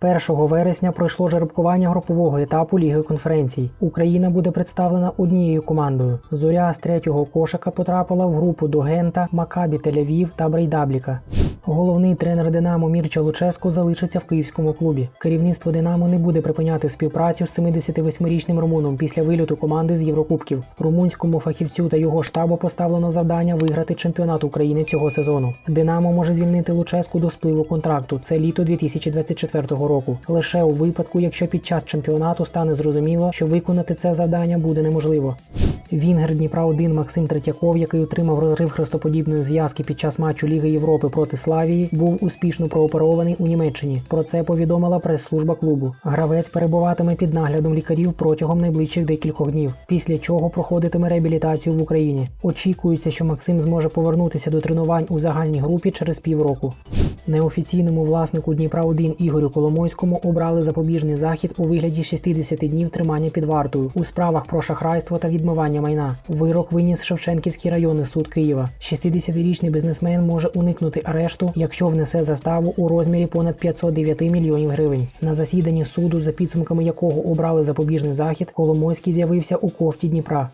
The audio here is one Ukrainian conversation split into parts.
1 вересня пройшло жеребкування групового етапу Ліги конференцій. Україна буде представлена однією командою. Зоря з третього кошика потрапила в групу до Гента, Макабі Тель-Авів та Брейдабліка. Головний тренер Динамо Мірча Луческо залишиться в київському клубі. Керівництво Динамо не буде припиняти співпрацю з 78-річним румуном після вильоту команди з Єврокубків. Румунському фахівцю та його штабу поставлено завдання виграти чемпіонат України цього сезону. Динамо може звільнити Луческу до спливу контракту. Це літо 2024 року. Лише у випадку, якщо під час чемпіонату стане зрозуміло, що виконати це завдання буде неможливо. Вінгер Дніпра 1 Максим Третьяков, який отримав розрив хрестоподібної зв'язки під час матчу Ліги Європи проти Славії, був успішно прооперований у Німеччині. Про це повідомила прес-служба клубу. Гравець перебуватиме під наглядом лікарів протягом найближчих декількох днів, після чого проходитиме реабілітацію в Україні. Очікується, що Максим зможе повернутися до тренувань у загальній групі через півроку. Неофіційному власнику Дніпра 1 Ігорю Коломойському обрали запобіжний захід у вигляді 60 днів тримання під вартою у справах про шахрайство та відмивання майна. Вирок виніс Шевченківський районний суд Києва. 60-річний бізнесмен може уникнути арешту, якщо внесе заставу у розмірі понад 509 мільйонів гривень. На засіданні суду, за підсумками якого обрали запобіжний захід, Коломойський з'явився у кофті Дніпра.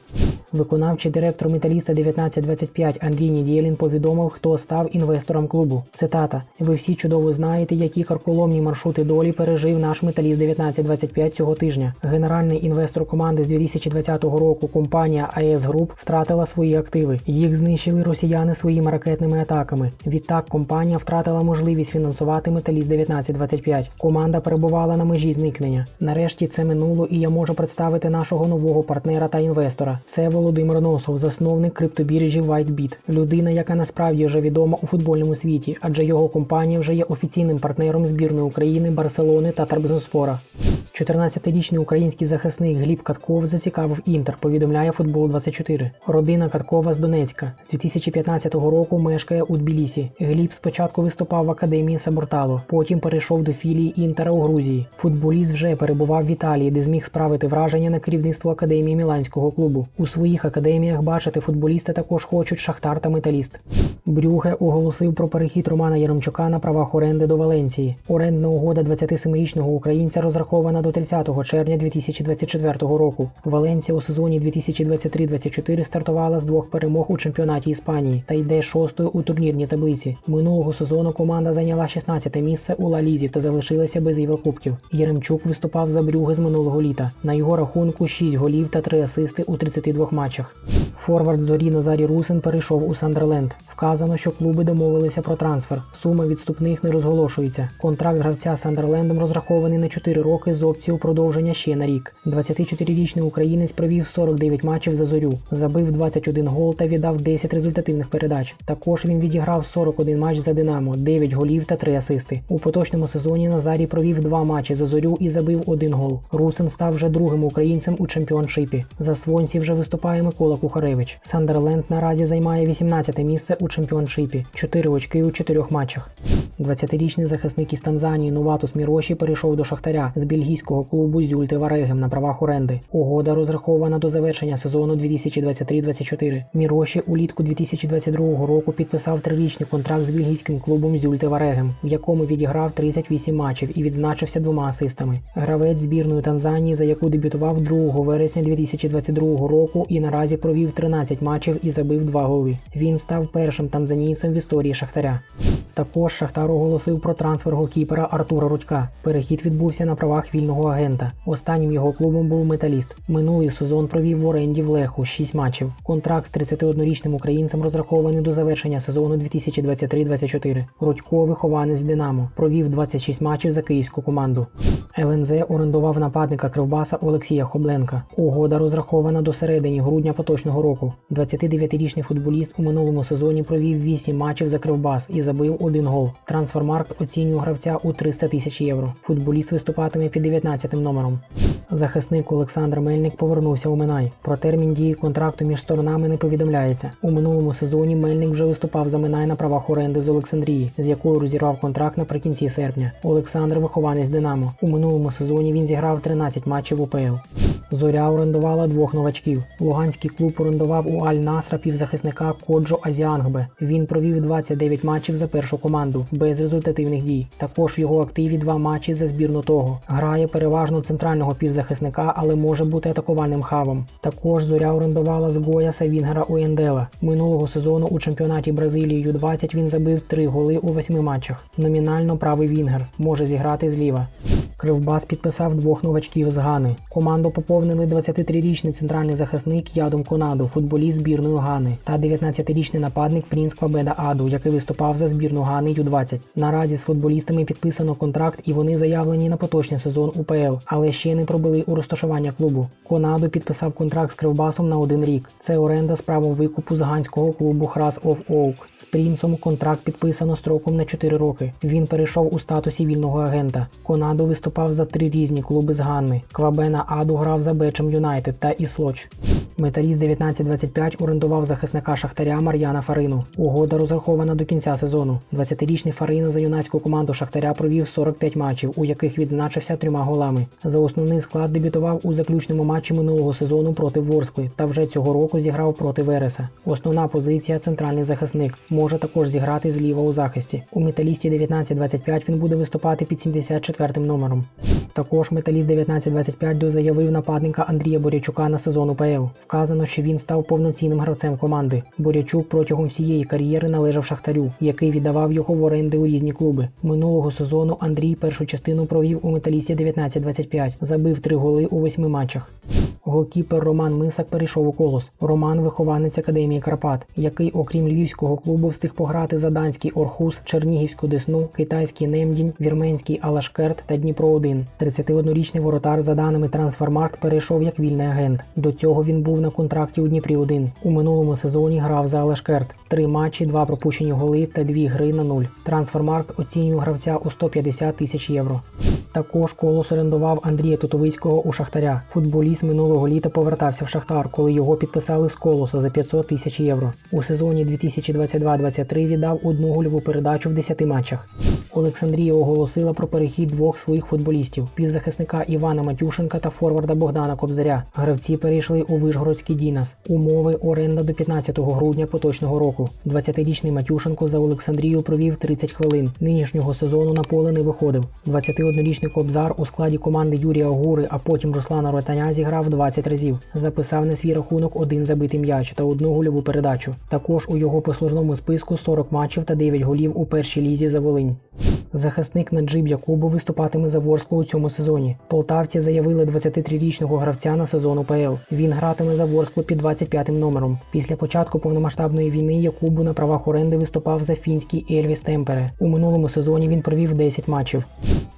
Виконавчий директор металіста 1925 Андрій Нідєлін повідомив, хто став інвестором клубу. Цитата: Ви всі чудово знаєте, які карколомні маршрути долі пережив наш металіст 1925 цього тижня. Генеральний інвестор команди з 2020 року, компанія АЕС Груп, втратила свої активи. Їх знищили росіяни своїми ракетними атаками. Відтак компанія втратила можливість фінансувати металіст 1925. Команда перебувала на межі зникнення. Нарешті це минуло, і я можу представити нашого нового партнера та інвестора. Це Володимир Носов, засновник криптобіржі WhiteBit. людина, яка насправді вже відома у футбольному світі, адже його компанія вже є офіційним партнером збірної України, Барселони та Трабзонспора. 14-річний український захисник Гліб Катков зацікавив Інтер, повідомляє футбол 24 Родина Каткова з Донецька з 2015 року мешкає у Тбілісі. Гліб спочатку виступав в академії Сабуртало, потім перейшов до філії Інтера у Грузії. Футболіст вже перебував в Італії, де зміг справити враження на керівництво академії Міланського клубу. У своїх академіях бачити футболіста також хочуть Шахтар та Металіст. Брюге оголосив про перехід Романа Яремчука на правах оренди до Валенції. Орендна угода 27-річного українця розрахована до 30 червня 2024 року. Валенція у сезоні 2023-24 стартувала з двох перемог у чемпіонаті Іспанії та йде шостою у турнірній таблиці. Минулого сезону команда зайняла 16 місце у Ла Лізі та залишилася без Єврокубків. Яремчук виступав за Брюге з минулого літа. На його рахунку 6 голів та 3 асисти у 32 матчах. Форвард зорі Назарі Русин перейшов у Сандерленд. Вказано, що клуби домовилися про трансфер. Сума відступних не розголошується. Контракт гравця з Сандерлендом розрахований на 4 роки з опцією продовження ще на рік. 24-річний українець провів 49 матчів за зорю, забив 21 гол та віддав 10 результативних передач. Також він відіграв 41 матч за Динамо, 9 голів та 3 асисти. У поточному сезоні Назарій провів 2 матчі за зорю і забив 1 гол. Русин став вже другим українцем у чемпіоншипі. За свонці вже виступає Микола Кухаревич. Сандерленд наразі займає 18 місце у чемпіоншипі, 4 очки у 4 матчах. 20-річний захисник із Танзанії Новатус Міроші перейшов до Шахтаря з бельгійського клубу Зюльти Варегем на правах оренди. Угода розрахована до завершення сезону 2023-24. Міроші улітку 2022 року підписав трирічний контракт з бельгійським клубом Зюльти Варегем, в якому відіграв 38 матчів і відзначився двома асистами. Гравець збірної Танзанії, за яку дебютував 2 вересня 2022 року і наразі провів 13 матчів і забив 2 голи. Він став першим танзанійцем в історії Шахтаря. Також Шахтар оголосив про трансфер голкіпера Артура Рудька. Перехід відбувся на правах вільного агента. Останнім його клубом був металіст. Минулий сезон провів в оренді в Леху 6 матчів. Контракт з 31-річним українцем розрахований до завершення сезону 2023-24. Рудько вихованець Динамо. Провів 26 матчів за київську команду. ЛНЗ орендував нападника Кривбаса Олексія Хобленка. Угода розрахована до середини грудня поточного року. 29-річний футболіст у минулому сезоні провів 8 матчів за Кривбас і забив один гол. Трансфермаркт оцінює гравця у 300 тисяч євро. Футболіст виступатиме під 19 номером. Захисник Олександр Мельник повернувся у Минай. Про термін дії контракту між сторонами не повідомляється. У минулому сезоні Мельник вже виступав за Минай на правах оренди з Олександрії, з якою розірвав контракт наприкінці серпня. Олександр вихованець Динамо. У минулому сезоні він зіграв 13 матчів УПЛ. Зоря орендувала двох новачків. Луганський клуб орендував у Аль-Насра півзахисника Коджо Азіангбе. Він провів 29 матчів за першу команду без результативних дій. Також в його активі два матчі за збірну того. Грає переважно центрального півзахисника, але може бути атакувальним хавом. Також зоря орендувала з Гояса Вінгера Уендела. Минулого сезону у чемпіонаті Бразилії Ю-20 він забив три голи у восьми матчах. Номінально правий Вінгер може зіграти зліва. Кривбас підписав двох новачків з Гани. Команду поповнили 23-річний центральний захисник Ядом Конаду, футболіст збірної Гани, та 19-річний нападник Прінс Квабеда Аду, який виступав за збірну Гани Ю-20. Наразі з футболістами підписано контракт і вони заявлені на поточний сезон УПЛ, але ще не пробили у розташування клубу. Конаду підписав контракт з Кривбасом на один рік. Це оренда з правом викупу з ганського клубу Храс оф Оук. З Прінсом контракт підписано строком на 4 роки. Він перейшов у статусі вільного агента. Конаду виступав за три різні клуби з Ганни. Квабена Аду грав за Бечем Юнайтед та Іслоч. Металіст 1925 орендував захисника Шахтаря Мар'яна Фарину. Угода розрахована до кінця сезону. 20-річний Фарина за юнацьку команду Шахтаря провів 45 матчів, у яких відзначився трьома голами. За основний склад дебютував у заключному матчі минулого сезону проти Ворскли та вже цього року зіграв проти Вереса. Основна позиція центральний захисник. Може також зіграти зліва у захисті. У металісті 1925 він буде виступати під 74 номером. Також металіст 1925 дозаявив нападника Андрія Борячука на сезон УПЛ. Вказано, що він став повноцінним гравцем команди. Борячук протягом всієї кар'єри належав Шахтарю, який віддавав його в оренди у різні клуби. Минулого сезону Андрій першу частину провів у металісті 1925, забив три голи у восьми матчах. Голкіпер Роман Мисак перейшов у колос. Роман вихованець академії Карпат, який, окрім львівського клубу, встиг пограти за данський Орхус, Чернігівську Десну, китайський Немдінь, вірменський Алашкерт та Дніпро 1 31-річний воротар, за даними Трансфермаркт, перейшов як вільний агент. До цього він був на контракті у Дніпрі 1 У минулому сезоні грав за Алашкерт. Три матчі, два пропущені голи та дві гри на нуль. Трансфермаркт оцінює гравця у 150 тисяч євро. Також колос орендував Андрія Тутовицького у Шахтаря. Футболіст минулого літа повертався в Шахтар, коли його підписали з колоса за 500 тисяч євро. У сезоні 2022-23 віддав одну гольову передачу в 10 матчах. Олександрія оголосила про перехід двох своїх футболістів: півзахисника Івана Матюшенка та форварда Богдана Кобзаря. Гравці перейшли у Вишгородський Дінас. Умови оренда до 15 грудня поточного року. 20-річний Матюшенко за Олександрію провів 30 хвилин. Нинішнього сезону на поле не виходив. 21-річний Кобзар у складі команди Юрія Гури, а потім Руслана Ротаня зіграв 20 разів. Записав на свій рахунок один забитий м'яч та одну гольову передачу. Також у його послужному списку 40 матчів та 9 голів у першій лізі за Волинь. Захисник Наджиб Якубу виступатиме за Ворсклу у цьому сезоні. Полтавці заявили 23-річного гравця на сезон УПЛ. Він гратиме за Ворсклу під 25-м номером. Після початку повномасштабної війни Якубу на правах оренди виступав за фінський Ельвіс Темпере. У минулому сезоні він провів 10 матчів.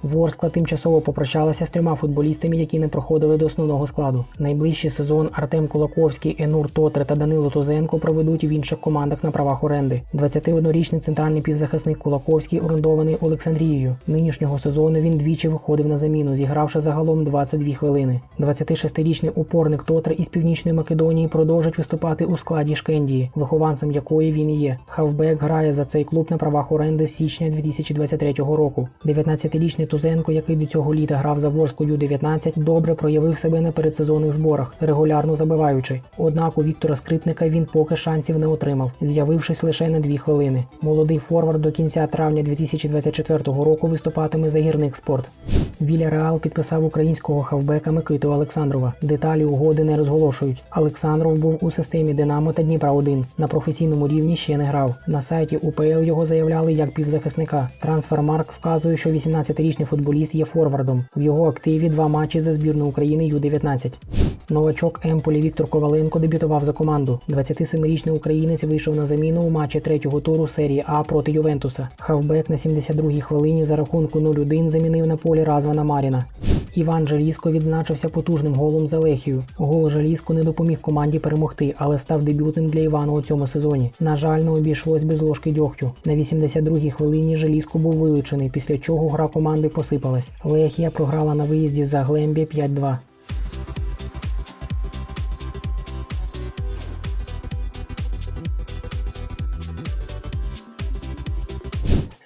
Ворскла тимчасово попрощалася з трьома футболістами, які не проходили до основного складу. Найближчий сезон Артем Кулаковський, Енур Тотре та Данило Тузенко проведуть в інших командах на правах оренди. 21-річний центральний півзахисник Кулаковський орендований Олександрією. Нинішнього сезону він двічі виходив на заміну, зігравши загалом 22 хвилини. 26-річний упорник Тотре із Північної Македонії продовжить виступати у складі Шкендії, вихованцем якої він є. Хавбек грає за цей клуб на правах оренди з січня 2023 року. 19-річний Тузенко, який до цього літа грав за Ворску Ю-19, добре проявив себе на передсезонних зборах, регулярно забиваючи. Однак у Віктора Скрипника він поки шансів не отримав, з'явившись лише на дві хвилини. Молодий форвард до кінця травня 2024 року виступатиме за гірник спорт. Віля Реал підписав українського хавбека Микиту Олександрова. Деталі угоди не розголошують. Олександров був у системі Динамо та Дніпра 1 На професійному рівні ще не грав. На сайті УПЛ його заявляли як півзахисника. Трансфермарк вказує, що 18-річний футболіст є форвардом. В його активі два матчі за збірну України Ю-19. Новачок Емполі Віктор Коваленко дебютував за команду. 27-річний українець вийшов на заміну у матчі третього туру серії А проти Ювентуса. Хавбек на 72-й хвилині за рахунку 0-1 замінив на полі Развана Маріна. Іван Жаліско відзначився потужним голом за Лехію. Гол Жаліско не допоміг команді перемогти, але став дебютним для Івана у цьому сезоні. На жаль, не обійшлось без ложки дьогтю. На 82-й хвилині Жаліско був вилучений, після чого гра команди посипалась. Лехія програла на виїзді за Глембі 5-2.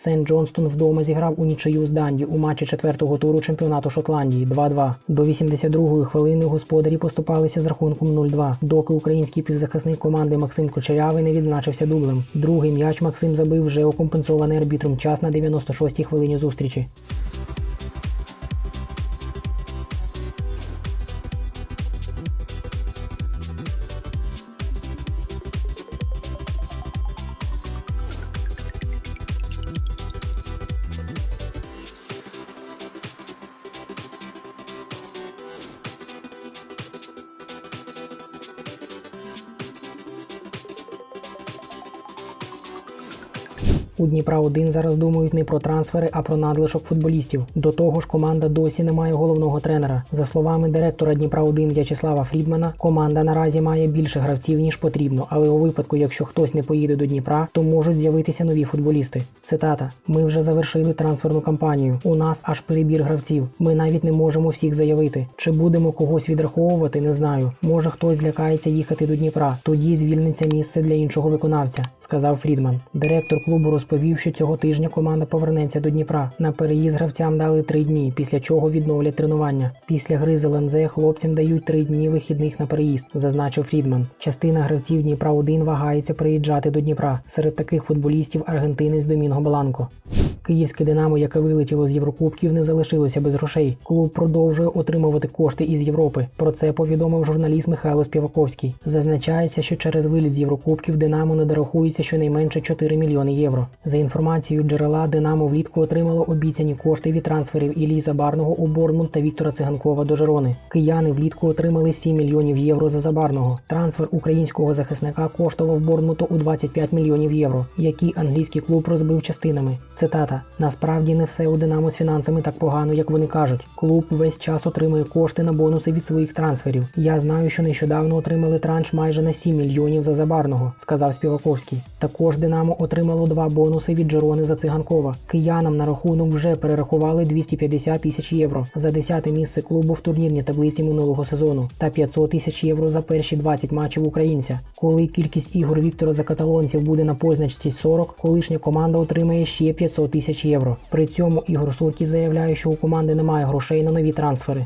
Сент Джонстон вдома зіграв у нічию з Данді у матчі четвертого туру чемпіонату Шотландії 2-2. До 82-ї хвилини господарі поступалися з рахунком 0-2, доки український півзахисник команди Максим Кочерявий не відзначився дублем. Другий м'яч Максим забив вже окомпенсований арбітром час на 96-й хвилині зустрічі. У Дніпра 1 зараз думають не про трансфери, а про надлишок футболістів. До того ж, команда досі не має головного тренера. За словами директора Дніпра 1 В'ячеслава Фрідмана, команда наразі має більше гравців ніж потрібно. Але у випадку, якщо хтось не поїде до Дніпра, то можуть з'явитися нові футболісти. Цитата: Ми вже завершили трансферну кампанію. У нас аж перебір гравців. Ми навіть не можемо всіх заявити. Чи будемо когось відраховувати, не знаю. Може хтось злякається їхати до Дніпра. Тоді звільниться місце для іншого виконавця, сказав Фрідман. Директор клубу розповів, що цього тижня команда повернеться до Дніпра. На переїзд гравцям дали три дні, після чого відновлять тренування. Після гри з ЛНЗ хлопцям дають три дні вихідних на переїзд, зазначив Фрідман. Частина гравців Дніпра 1 вагається приїжджати до Дніпра. Серед таких футболістів аргентинець Домінго Баланко. Київське Динамо, яке вилетіло з Єврокубків, не залишилося без грошей. Клуб продовжує отримувати кошти із Європи. Про це повідомив журналіст Михайло Співаковський. Зазначається, що через виліт з Єврокубків Динамо не дорахується щонайменше 4 мільйони євро. За інформацією джерела, Динамо влітку отримало обіцяні кошти від трансферів Іллі Забарного у Борнмут та Віктора Циганкова до Жерони. Кияни влітку отримали 7 мільйонів євро за Забарного. Трансфер українського захисника коштував Борнмуту у 25 мільйонів євро, які англійський клуб розбив частинами. Цитата: насправді не все у Динамо з фінансами так погано, як вони кажуть. Клуб весь час отримує кошти на бонуси від своїх трансферів. Я знаю, що нещодавно отримали транш майже на 7 мільйонів за Забарного, сказав Співаковський. Також Динамо отримало два бонуси від Джерони за циганкова. Киянам на рахунок вже перерахували 250 тисяч євро за 10 місце клубу в турнірній таблиці минулого сезону та 500 тисяч євро за перші 20 матчів українця. Коли кількість ігор Віктора за каталонців буде на позначці 40, колишня команда отримає ще 500 тисяч євро. При цьому Ігор Суркіс заявляє, що у команди немає грошей на нові трансфери.